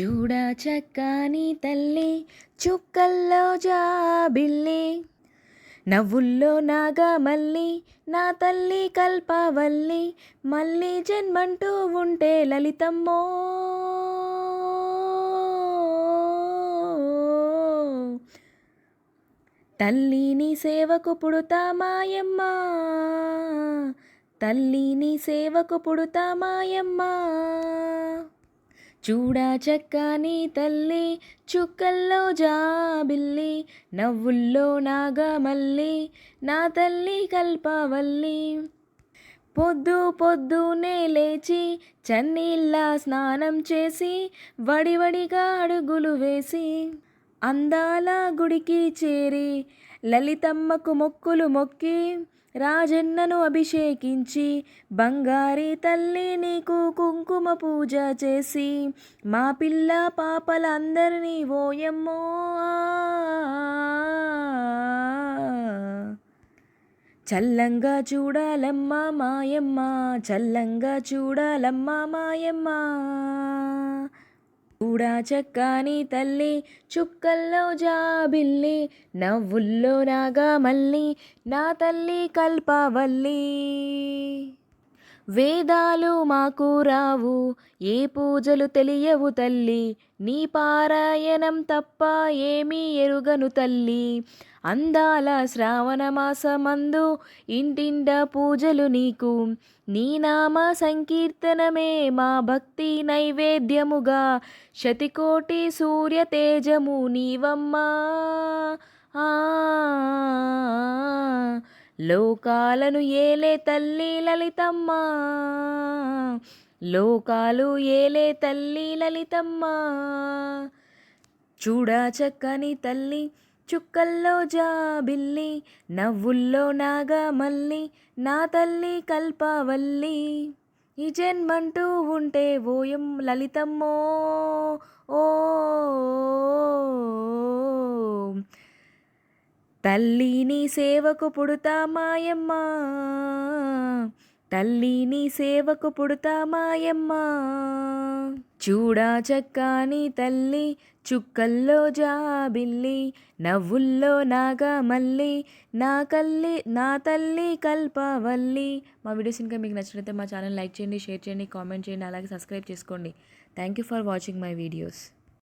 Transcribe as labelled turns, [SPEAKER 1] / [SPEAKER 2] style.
[SPEAKER 1] చూడ చక్కని తల్లి చుక్కల్లో జాబిల్లి. నవ్వుల్లో నాగమల్లి నా తల్లి కల్పవల్లి. మళ్ళీ జన్మంటూ ఉంటే లలితమ్మో. తల్లిని సేవకు పుడుతా మాయమ్మ. తల్లిని సేవకు పుడుతా మాయమ్మ. చూడా చక్కని తల్లి చుక్కల్లో జాబిల్లి నవ్వుల్లో నాగమల్లి నా తల్లి కల్పవల్లి. పొద్దు పొద్దునే లేచి చన్నీళ్ళ స్నానం చేసి వడివడిగా అడుగులు వేసి అందాల గుడికి చేరి లలితమ్మకు మొక్కులు మొక్కి రాజన్నను అభిషేకించి బంగారి తల్లి నీకు కుంకుమ పూజ చేసి మా పిల్ల పాపలందరినీ ఓయమ్మో. చల్లంగా చూడాలమ్మా మాయమ్మ చల్లంగా చూడాలమ్మా మాయమ్మ. కూడా చక్కని తల్లి చుక్కల్లో జాబిల్లి నవ్వుల్లో నాగా మల్లి నా తల్లి కల్పవల్లి. వేదాలు మాకు రావు ఏ పూజలు తెలియవు తల్లి. నీ పారాయణం తప్ప ఏమీ ఎరుగను తల్లి. అందాల శ్రావణ మాసమందు ఇంటింట పూజలు నీకు. నీ నామ సంకీర్తనమే మా భక్తి నైవేద్యముగా. శతికోటి సూర్య తేజము నీవమ్మా. లోకాలను ఏలే తల్లి లలితమ్మ. లోకాలు ఏలే తల్లి లలితమ్మ. చూడా చక్కని తల్లి చుక్కల్లో జాబిల్లి నవ్వుల్లో నాగమల్లి నా తల్లి కల్పవల్లి. ఈ జన్మంటూ ఉంటే ఓయం లలితమ్మో. ఓ తల్లిని సేవకు పుడుతా మాయమ్మ. తల్లిని సేవకు పుడుతా మాయమ్మ. చూడా చక్కాని తల్లి చుక్కల్లో జాబిల్లి నవ్వుల్లో నాగమల్లి నా కల్లి నా తల్లి కల్పవల్లి. మా వీడియోస్ ఇంకా మీకు నచ్చినట్లయితే మా ఛానల్ లైక్ చేయండి షేర్ చేయండి కామెంట్ చేయండి అలాగే సబ్స్క్రైబ్ చేసుకోండి. Thank you for watching my videos